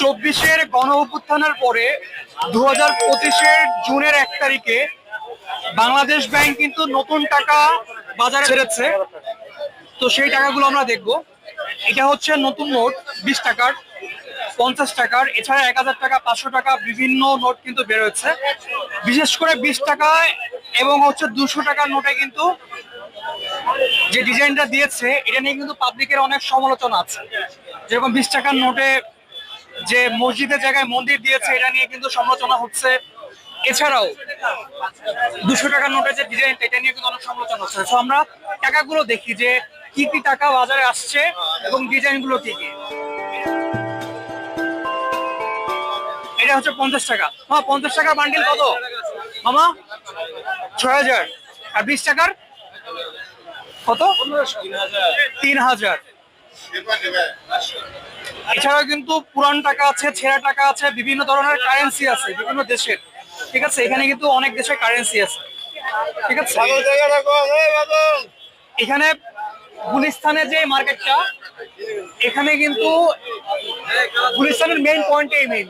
চব্বিশের গণ অভ্যুত্থানের পরে দু হাজার পঁচিশের জুনের এক তারিখে বাংলাদেশ ব্যাংক কিন্তু নতুন টাকা বাজারে ছেড়েছে। তো সেই টাকাগুলো আমরা দেখব। এটা হচ্ছে নতুন নোট, বিশ টাকার, পঞ্চাশ টাকার, এছাড়া এক হাজার টাকা, পাঁচশো টাকা বিভিন্ন নোট কিন্তু বেরোচ্ছে বিশেষ করে বিশ টাকায় এবং হচ্ছে দুশো টাকার নোটে কিন্তু যে ডিজাইনটা দিয়েছে, এটা নিয়ে কিন্তু পাবলিকের অনেক সমালোচনা আছে। যেরকম বিশ টাকার নোটে যে মসজিদের জায়গায় মন্দির দিয়েছে, এটা নিয়ে কিন্তু সমালোচনা হচ্ছে। এছাড়াও দুশো টাকার নোটে যে ডিজাইন এটা নিয়ে কিন্তু অনেক সমালোচনা হচ্ছে। তো আমরা টাকাগুলো দেখি যে কি কি টাকা বাজারে আসছে এবং ডিজাইনগুলো কি কি। এটা হচ্ছে পঞ্চাশ টাকা। মামা পঞ্চাশ টাকার বান্ডিল কত? মামা, ছয় হাজার। আর বিশ টাকার কত? তিন হাজার। এছাড়াও কিন্তু পুরান টাকা আছে, ছেঁড়া টাকা আছে, বিভিন্ন ধরনের কারেন্সি আছে, বিভিন্ন দেশের। ঠিক আছে? এখানে কিন্তু অনেক দেশের কারেন্সি আছে। ঠিক আছে? এখানে গুলিস্তানে যে মার্কেটটা এখানে কিন্তু গুলিস্তানের মেইন পয়েন্ট এই মেইন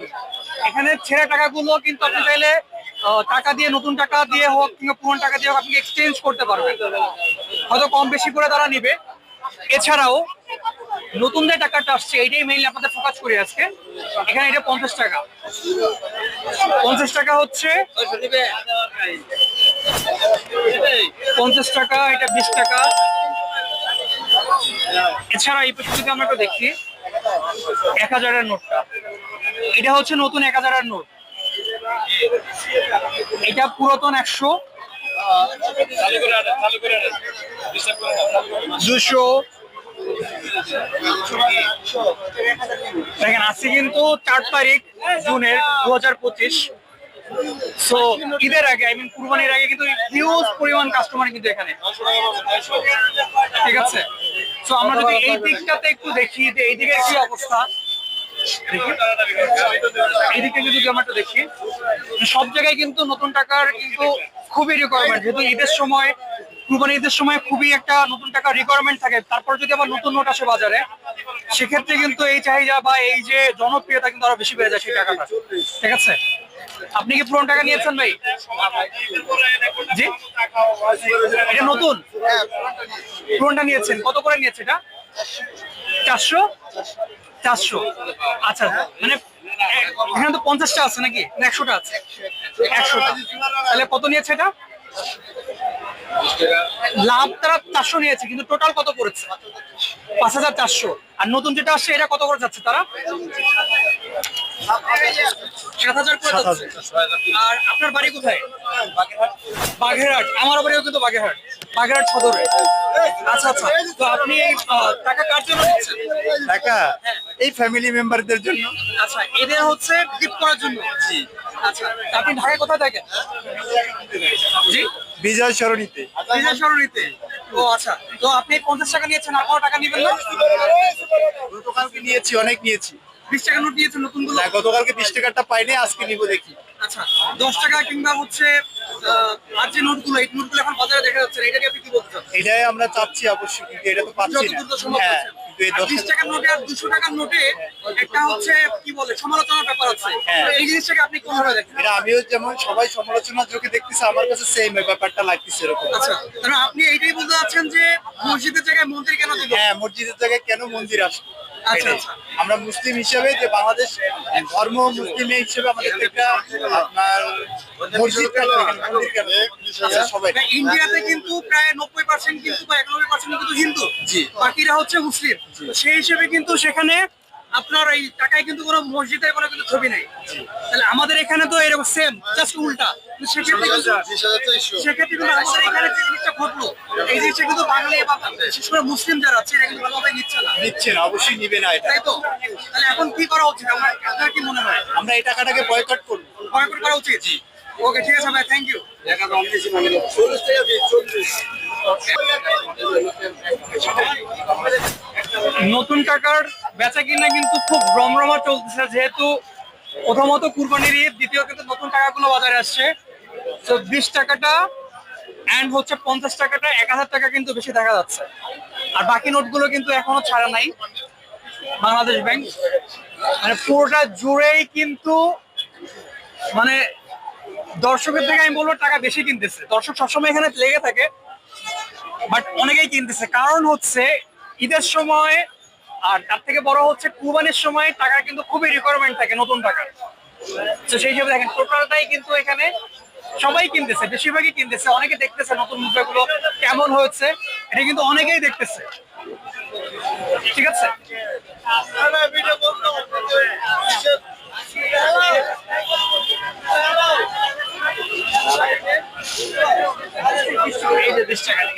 এখানে ছেঁড়া টাকাগুলো কিন্তু আপনি চাইলে টাকা দিয়ে, নতুন টাকা দিয়ে হোক কিংবা পুরনো টাকা দিয়ে হোক, আপনি এক্সচেঞ্জ করতে পারবেন। হয়তো কম বেশি করে তারা নিবে। এছাড়াও নতুন যে টাকাটা আসছে, এইটাই মেইনলি আপনাদের ফোকাস করি আজকে। এখানে এটা পঞ্চাশ টাকা। পঞ্চাশ টাকা হচ্ছে পঞ্চাশ টাকা, এটা বিশ টাকা। এছাড়া এই পাশে যদি আমরা একটু দেখি, এক হাজারের নোটটা। এটা হচ্ছে নতুন এক হাজারের নোট। এটা পুরাতন একশো। দুশো দেখেন, আজকে কিন্তু চার তারিখ, জুনের দু হাজার পঁচিশ। সো ঈদের আগে আই মিন কুরবানির আগে কিন্তু হিউজ পরিমাণ কাস্টমার কিন্তু এখানে। ঠিক আছে? সো আমরা যদি এই দিকটাতে একটু দেখি যে এই দিকের কি অবস্থা। এইদিকে যদি আমরা দেখি, সব জায়গায় কিন্তু নতুন টাকার কিন্তু খুবই রিকোয়ারমেন্ট যেহেতু ঈদের সময় কুরবানি ঈদের সময় খুবই একটা নতুন টাকা রিকোয়ারমেন্ট থাকে। তারপর যদি আবার নতুন নোট আসে বাজারে, সেক্ষেত্রে কিন্তু এই চাহিদা বা এই যে জনপ্রিয়তা কিন্তু আরও বেশি বেড়ে যায় সেই টাকাটা। ঠিক আছে? আপনি কি পুরনো টাকা নিয়েছেন ভাই? জি? এটা নতুন? পুরনটা নিয়েছেন। কত করে নিয়েছে এটা? চারশো? চারশো। আচ্ছা মানে এখানে তো পঞ্চাশটা আছে নাকি? একশোটা আছে। একশোটা। তাহলে কত নিয়েছে এটা? লাভ তারা চারশো নিয়েছে কিন্তু টোটাল কত করেছে? পাঁচ হাজার চারশো। আর নতুন যেটা আসছে এটা কত করে যাচ্ছে তারা? সাত হাজার করে যাচ্ছে। আর আপনার বাড়ি কোথায়? বাগেরহাট। আমার বাড়িও কিন্তু বাগেরহাট। বাগেরহাট সদরে। আচ্ছা আচ্ছা। তো আপনি টাকা কার জন্য টাকা এই ফ্যামিলি মেম্বারদের জন্য। আচ্ছা এদের হচ্ছে গিফট করার জন্য? জি। আচ্ছা আপনি ঢাকায় কোথায় থাকেন? জি? বিজয় সরণিতে। বিজয় সরণিতে। ও আচ্ছা। তো আপনি পঞ্চাশ টাকা নিয়েছেন আর কোনো টাকা নেবেন না? গতকালকে নিয়েছি অনেক নিয়েছি। বিশ টাকা নোট নিয়েছেন নতুনগুলো গতকালকে বিশ টাকাটা পাইনি আজকে নিব দেখি। আচ্ছা দশ টাকা কিংবা হচ্ছে আর যে নোটগুলো এই নোটগুলো এখন বাজারে দেখা যাচ্ছে না, এটা নিয়ে আপনি কি বলতে চান? এটাই আমরা চাচ্ছি অবশ্যই কিন্তু এটা তো পাচ্ছি না। হ্যাঁ। পাচ্ছেন। কিন্তু এই আর দশ বিশ টাকার নোটে আর দুশো টাকার নোটে একটা হচ্ছে কি বলে সমালোচনার ব্যাপার আছে হ্যাঁ। এই জিনিসটাকে আপনি কোনভাবে দেখেন এটা আমিও যেমন সবাই সমালোচনার চোখে দেখতেছি আমার কাছে সেম ব্যাপারটা লাগতেছে এরকম আচ্ছা আপনি এইটাই বলতে চাচ্ছেন যে মসজিদের জায়গায় মন্দির কেন হ্যাঁ মসজিদের জায়গায় কেন মন্দির আসলো আচ্ছা, আচ্ছা। আমরা মুসলিম হিসেবে যে বাংলাদেশ ধর্ম মুসলিম হিসেবে আমাদের একটা আপনার মসজিদ আচ্ছা, সবাই। ইন্ডিয়াতে কিন্তু প্রায় নব্বই পার্সেন্ট কিন্তু বা একানব্বই পার্সেন্ট কিন্তু হিন্দু। জি। বাকিরা হচ্ছে মুসলিম। সেই হিসেবে কিন্তু সেখানে আপনার এই টাকায় কিন্তু কোনো মসজিদের কোনো কিন্তু ছবি নেই। তাহলে আমাদের এখানে তো এরকম সেম জাস্ট উল্টা। সেক্ষেত্রে কিন্তু সেক্ষেত্রে কিন্তু আমাদের এখানে যে জিনিসটা ঘটলো এই জিনিসটা কিন্তু বাঙালি বা বিশেষ করে মুসলিম যারা আছে এরা কিন্তু ভালোভাবে নিচ্ছে না। নিচ্ছে না অবশ্যই নিবে না এটা। তাই তো? তাহলে এখন কি করা উচিত? আমার আপনার কি মনে হয়? আমরা এই টাকাটাকে বয়কট করব। বয়কট করা উচিত? ওকে ঠিক আছে ভাই থ্যাংক ইউ নতুন টাকার বেচা কিনা কিন্তু খুব রমরমা চলতেছে, যেহেতু প্রথমত কুরবানির ঈদ দ্বিতীয় কিন্তু নতুন টাকাগুলো বাজারে আসছে। তো বিশ টাকাটা অ্যান্ড হচ্ছে পঞ্চাশ টাকাটা, এক হাজার টাকা কিন্তু বেশি দেখা যাচ্ছে। আর বাকি নোটগুলো কিন্তু এখনও ছাড়া নাই বাংলাদেশ ব্যাংক। মানে পুরোটা জুড়েই কিন্তু মানে দর্শকের থেকে আমি বলব টাকা বেশি কিনতেছে। দর্শক সবসময় এখানে লেগে থাকে বাট অনেকেই কিনতেছে। কারণ হচ্ছে ঈদের সময় আর তার থেকে বড় হচ্ছে কুরবানির সময় টাকা কিন্তু খুবই রিকোয়ারমেন্ট থাকে নতুন টাকা তো সেই হিসেবে দেখেন, টোটালটাই কিন্তু এখানে সবাই কিনতেছে, বেশিরভাগই কিনতেছে। অনেকে দেখতেছে নতুন মুদ্রাগুলো কেমন হয়েছে, এটা কিন্তু অনেকেই দেখতেছে। ঠিক আছে?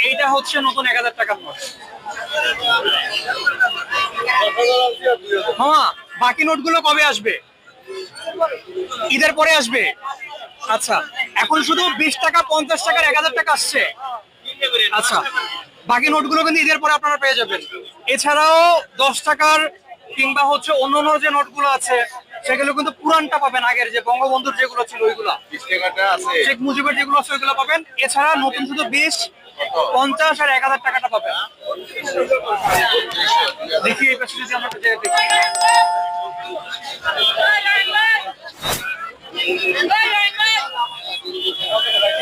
এইটা হচ্ছে নতুন এক হাজার টাকার নোট মামা বাকি নোটগুলো কবে আসবে? ঈদের পরে আসবে। আচ্ছা এখন শুধু বিশ টাকা পঞ্চাশ টাকার এক হাজার টাকা আসছে। আচ্ছা বাকি নোটগুলো কিন্তু ঈদের পরে আপনারা পেয়ে যাবেন। এছাড়াও দশ টাকার কিংবা হচ্ছে অন্য অন্য যে নোটগুলো আছে সেগুলো কিন্তু পুরানটা পাবেন আগের যে বঙ্গবন্ধুর যেগুলো ছিল ওইগুলা। শেখ মুজিবের যেগুলো আছে ওইগুলো পাবেন। এছাড়া নতুন শুধু বিশ পঞ্চাশ আর এক হাজার টাকাটা পাবেন। দেখি এই পাশে যদি আমরা দেখি।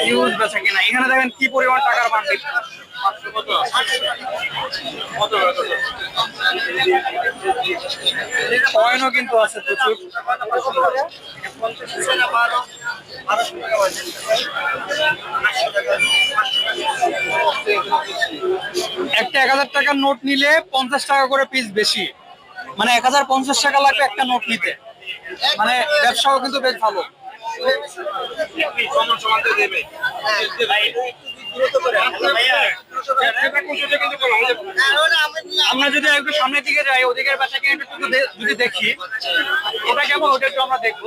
ইউজ বেচা কিনা। এখানে দেখেন কি পরিমাণ টাকার বান্ডিল কয়েনও কিন্তু আছে প্রচুর। একটা এক হাজার টাকার নোট নিলে পঞ্চাশ টাকা করে পিস বেশি। মানে এক হাজার পঞ্চাশ টাকা লাগবে একটা নোট নিতে। মানে ব্যবসাও কিন্তু বেশ ভালো। আমরা যদি একটু সামনের দিকে যাই, ওদিকের বাচ্চাকে একটু যদি দেখি, ওটা কেমন? ওটা একটু আমরা দেখব।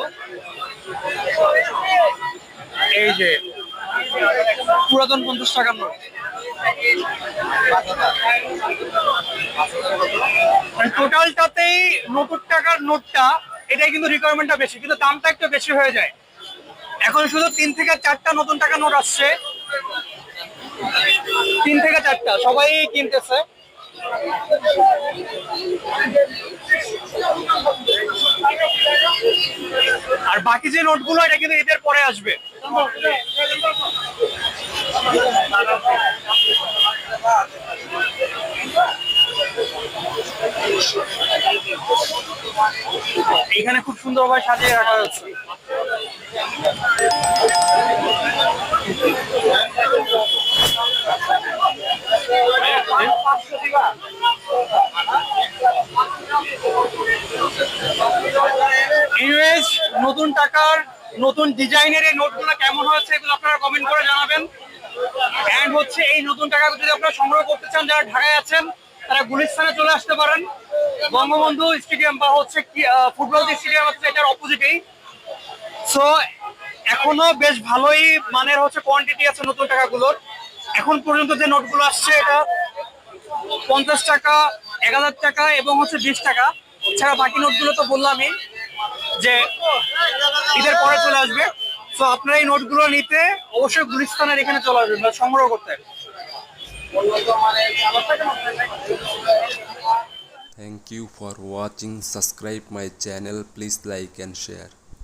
এই যে পুরাতন পঞ্চাশ টাকার নোট। টোটালটাতেই নতুন টাকার নোটটা, এটাই কিন্তু রিকোয়ারমেন্টটা বেশি, কিন্তু দামটা একটু বেশি হয়ে যায়। এখন শুধু তিন থেকে চারটা নতুন টাকার নোট আসছে। তিন থেকে চারটা, সবাই কিনতেছে। আর বাকি যে নোটগুলো, এটা কিন্তু ঈদের পরে আসবে। এখানে খুব সুন্দরভাবে সাজিয়ে রাখা হয়েছে। ইউএস নতুন টাকার, নতুন ডিজাইনের এই নোটগুলো কেমন হয়েছে এগুলো আপনারা কমেন্ট করে জানাবেন। এন্ড হচ্ছে এই নতুন টাকা যদি আপনারা সংগ্রহ করতে চান, যারা ঢাকায় আছেন, তারা গুলিস্তানে চলে আসতে পারেন। বঙ্গবন্ধু স্টেডিয়াম বা হচ্ছে ফুটবল যে স্টেডিয়াম আছে, এটার অপোজিটেই সো এখনও বেশ ভালোই মানের হচ্ছে কোয়ান্টিটি আছে নতুন টাকাগুলোর। এখন পর্যন্ত যে নোটগুলো আসছে, এটা পঞ্চাশ টাকা, এক হাজার টাকা এবং হচ্ছে বিশ টাকা ছাড়া বাকি নোটগুলো তো বললামই যে ঈদের পরে চলে আসবে তো আপনারা এই নোটগুলো নিতে অবশ্যই গুলিস্তানের এখানে চলে আসবেন বা সংগ্রহ করতে Thank you for watching. Subscribe my channel. Please like and share.